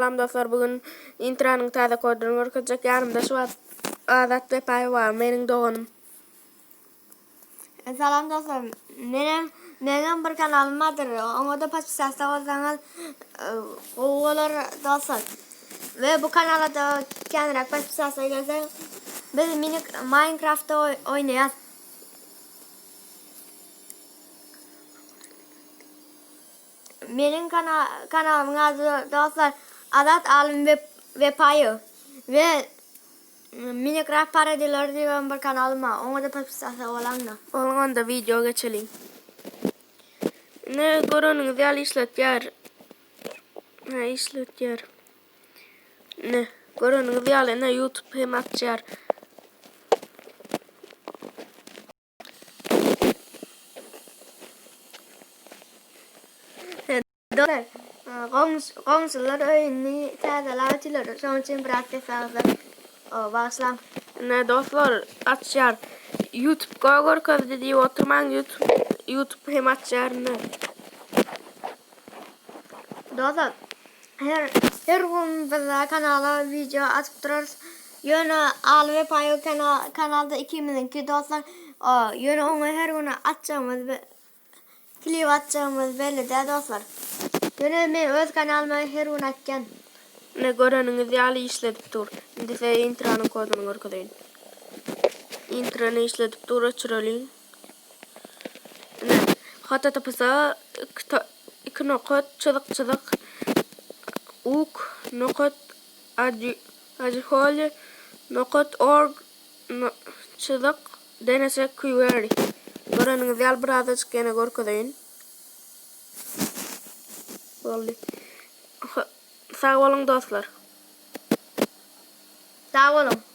Selam dostlar bugün intranın taze kodunu görkecek yanımda şu an Azat ve Pay var benim doğanım. Salam dostlar. Benim benim bir kanalım vardır. Ona da paspisasta olsanız olur dostlar. Ve bu kanala da kendine paspisasta gelse biz mini Minecraft'ta oy- oynayız. Benim kana kanalımın adı dostlar Adat Alim ve, ve Payı. Ve Minecraft parodileri diye bir kanalım var. Ona da paspisasta olan da. Onun da video geçelim. Ne görünün değerli er. işletler. Ne işletler. Ne görünün değerli ne YouTube hem açar. Dostlar, komşular oyunu tazelatiler. Son için bıraktı. O başlam. Ne dostlar açar. YouTube gogor kız dedi oturman YouTube YouTube hem açar ne. Dostlar, her her gün biz kanala video atıp dururuz. Yine Al ve Payo kanal, kanalda ikimizin dostlar. O, yine onu her gün atacağımız ve klip atacağımız belli de dostlar. Yine ben öz kanalıma her atacağım. Ne görünün değerli işletip dur. Şimdi size intranın kodunu görküdeyim. Intranı işletip dur açıralım. Ne? Hatta tapısa iki nokot çızık çızık uk nokot holi nokot org no, çızık denese kuyveri. Görünün değerli biraz açık gene görküdeyim. Vallahi. Sağ olun dostlar. Sağ olun.